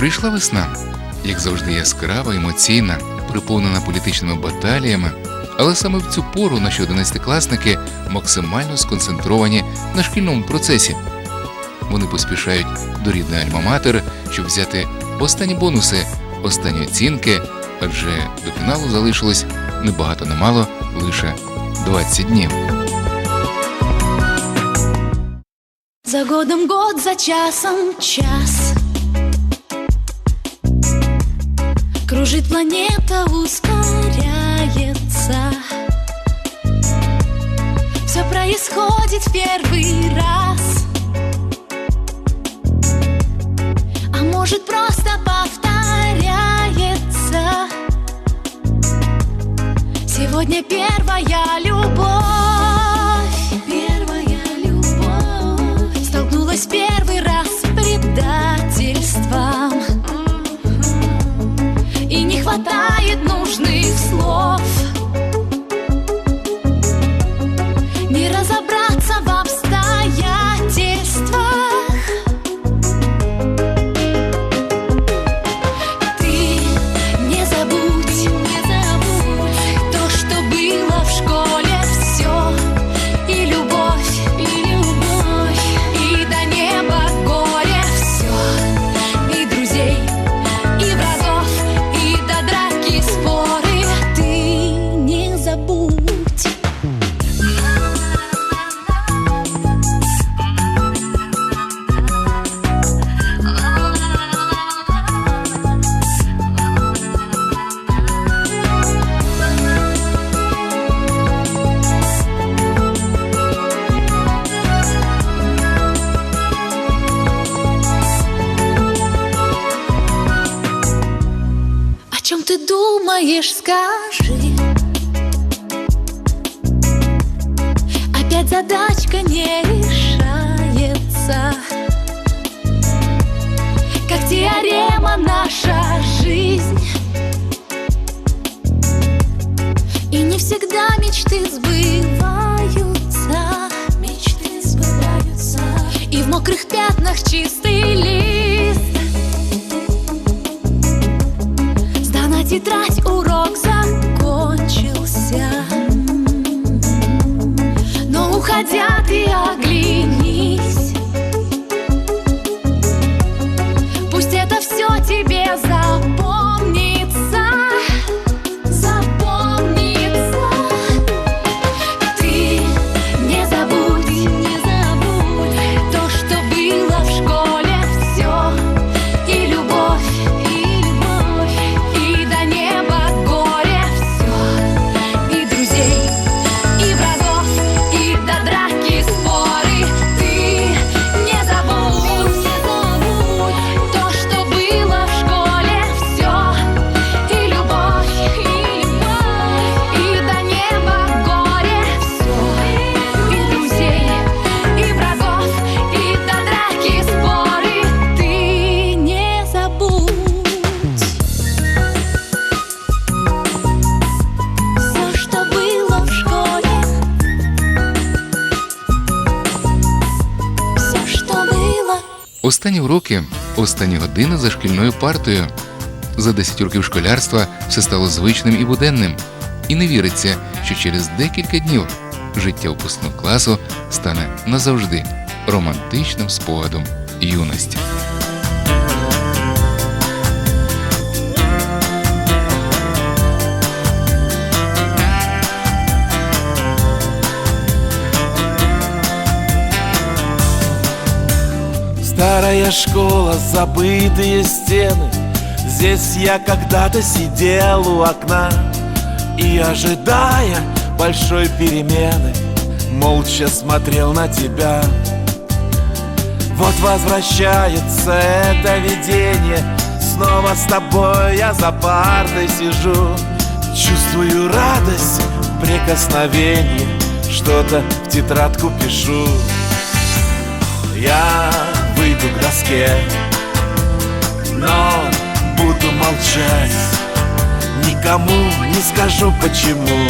Прийшла весна, як завжди яскрава, емоційна, приповнена політичними баталіями, але саме в цю пору наші одинадцятикласники максимально сконцентровані на шкільному процесі. Вони поспішають до рідної альма-матер, щоб взяти останні бонуси, останні оцінки, адже до фіналу залишилось не багато не лише 20 днів. За годом год, за часом час Кружит планета, ускоряется. Все происходит в первый раз. А может просто повторяется. Сегодня первая любовь хватает нужных слов чем ты думаешь, скажи. Опять задачка не решается. Как теорема наша жизнь И не всегда мечты сбываются. Мечты сбываются. И в мокрых пятнах чистый лист тетрадь, урок закончился. Но уходя ты оглянись Останні уроки, останні години за шкільною партою. За 10 років школярства все стало звичним і буденним, і не віриться, що через декілька днів життя випускного класу стане назавжди романтичним спогадом юності. Школа, забытые стены. Здесь я когда-то сидел у окна И, ожидая большой перемены Молча смотрел на тебя. Вот возвращается это видение. Снова с тобой я за партой сижу. Чувствую радость, прикосновение. Что-то в тетрадку пишу. Я выйду к доске. Но буду молчать. Никому не скажу почему.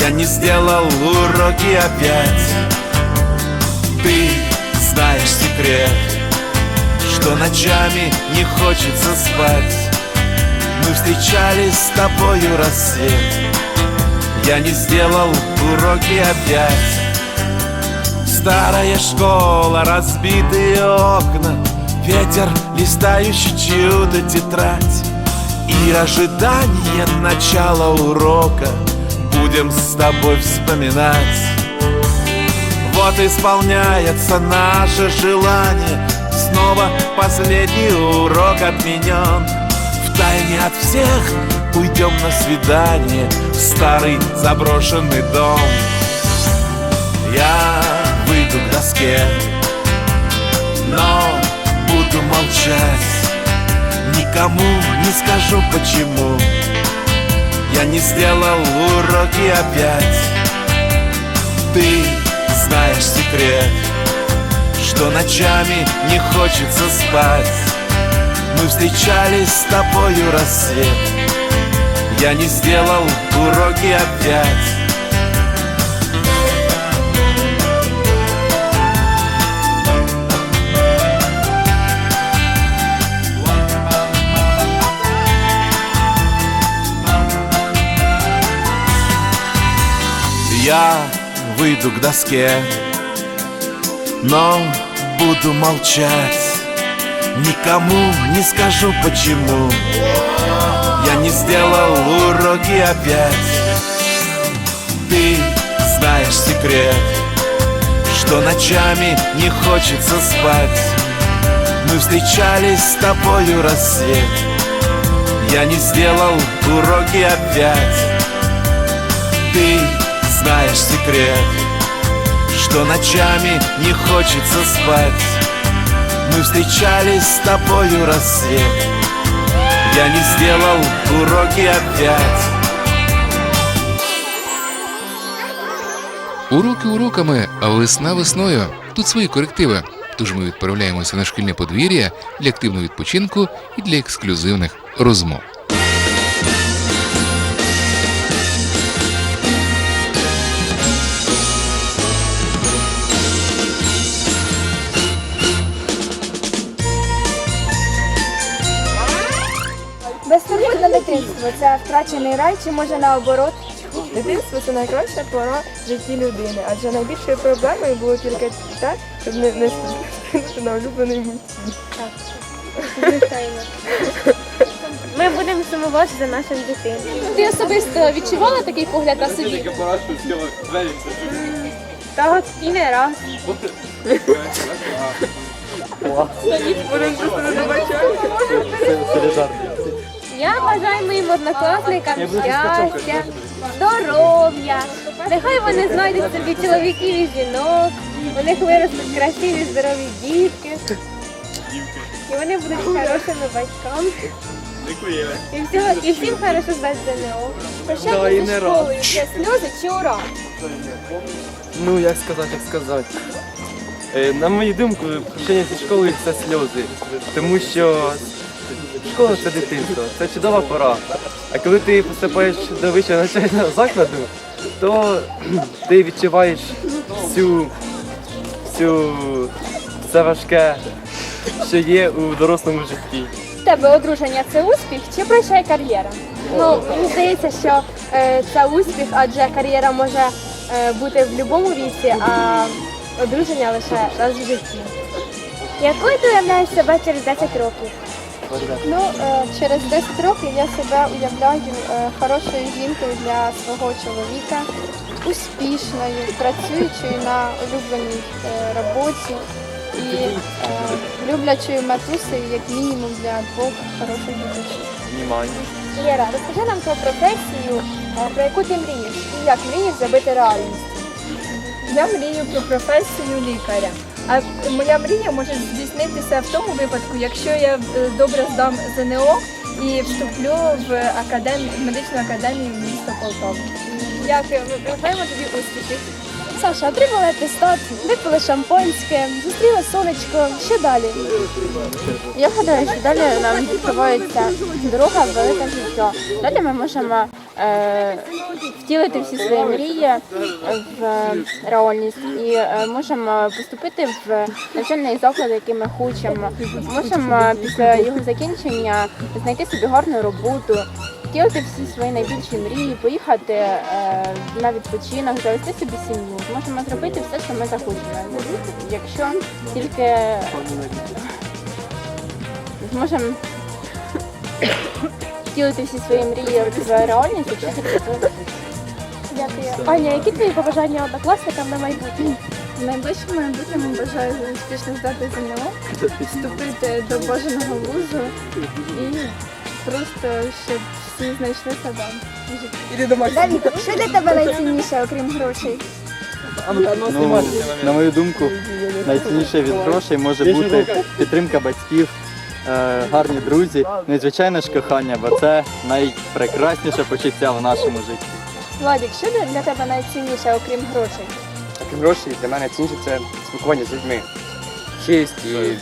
Я не сделал уроки опять. Ты знаешь секрет что ночами не хочется спать. Мы встречались с тобою рассвет. Я не сделал уроки опять Старая школа, разбитые окна Ветер, листающий чью-то тетрадь. И ожидание начала урока Будем с тобой вспоминать. Вот исполняется наше желание Снова последний урок отменен. Втайне от всех уйдем на свидание В старый заброшенный дом доске Но буду молчать. Никому не скажу почему. Я не сделал уроки опять. Ты знаешь секрет Что ночами не хочется спать. Мы встречались с тобою рассвет. Я не сделал уроки опять Я выйду к доске Но буду молчать. Никому не скажу почему Я не сделал уроки опять. Ты знаешь секрет Что ночами не хочется спать. Мы встречались с тобою рассвет. Я не сделал уроки опять знаешь секрет Что ночами не хочется спать Мы встречались с тобою рассвет Я не сделал уроки опять Уроки уроками, а весна весною. Тут свої корективи. Тож ми відправляємося на шкільне подвір'я для активного відпочинку і для ексклюзивних розмов. Це втрачений рай, чи може наоборот? Дитинство це найкраща пора в житті людини, адже найбільшою проблемою було тільки те, щоб не, не встигнути на улюблений. Звичайно. Ми будемо сумувати за нашим дитинством. Ти особисто відчувала такий погляд на собі? Та от і не раз. Будемо просто не добачати. Я бажаю моїм однокласникам щастя, здоров'я. Нехай вони знайдуть собі чоловіків і жінок. У них виростуть красиві, здорові дітки. І вони будуть хорошими батьками. І, всього, і всім хорошо здати ЗНО. Прощання зі школою це сльози чи ура? Ну, як сказати, як сказати. Е, На мою думку, прощення зі школою це сльози. Тому що школа це дитинство, це чудова пора. А коли ти поступаєш до вищого навчального закладу, то ти відчуваєш всю, всю все важке, що є у дорослому житті. В тебе одруження це успіх чи прощай кар'єра? Ну, мені здається, що е, це успіх, адже кар'єра може е, бути в будь-якому віці, а одруження лише раз в житті. Якою ти уявляєш себе через 10 років? Ну, е, через 10 років я себе уявляю е, хорошою жінкою для свого чоловіка, успішною, працюючою на улюбленій е, роботі і люблячою матусею, як мінімум, для двох хороших дітей. Лєра, розкажи нам про професію, про яку ти мрієш, і як мрієш забити реальність. Я мрію про професію лікаря. А моя мрія може здійснитися в тому випадку, якщо я е, добре здам ЗНО і вступлю в академ... медичну академію міста Полтава. Дякую, бажаємо тобі успіхів. Саша, отримали атестат, випили шампанське, зустріли сонечко. Що далі? Я гадаю, що далі нам відкривається дорога в велике життя. Далі ми можемо втілити всі свої мрії в реальність і е, можемо поступити в навчальний заклад, який ми хочемо. Можемо після його закінчення знайти собі гарну роботу, втілити всі свої найбільші мрії, поїхати е, на відпочинок, завести собі сім'ю. Зможемо зробити все, що ми захочемо, якщо тільки зможемо втілити всі свої мрії в реальність, якщо тільки це. Дякую. Аня, які твої побажання однокласникам на майбутнє? В найближчому майбутньому бажаю успішно здати ЗНО, вступити до бажаного вузу і просто щоб всі знайшли себе. Давід, що для тебе найцінніше, окрім грошей? Ну, на мою думку, найцінніше від грошей може бути підтримка батьків, гарні друзі, і ж кохання, бо це найпрекрасніше почуття в нашому житті. Владик, що для- тебе найцінніше, окрім грошей? Окрім грошей, для мене цінніше це спілкування з людьми. Щирість і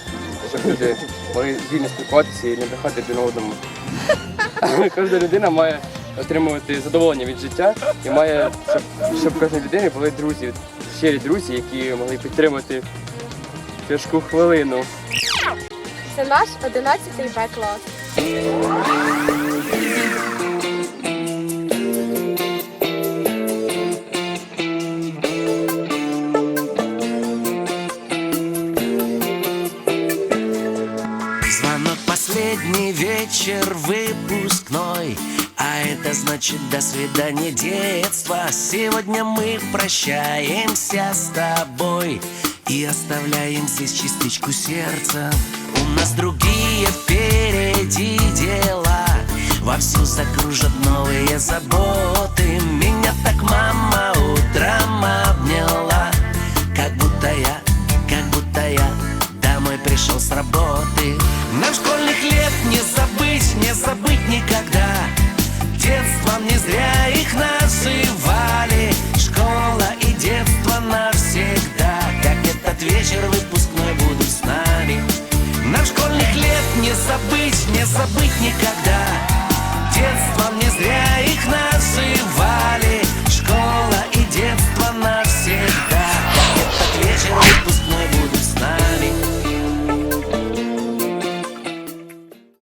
щоб люди могли вільно спілкуватися і не брехати один одному. Кожна людина має отримувати задоволення від життя і має, щоб, щоб в кожній людини були друзі, щирі друзі, які могли підтримати тяжку хвилину. Це наш 11 Б клас. Звонок последний вечер выпускной А это значит до свидания детства Сегодня мы прощаемся с тобой И оставляем здесь частичку сердца. У нас другие впереди дела. Вовсю закружат новые заботы. Меня так мама утром обняла. Как будто я, как будто я Домой пришел с работы. Нам школьных лет не забыть, не забыть никогда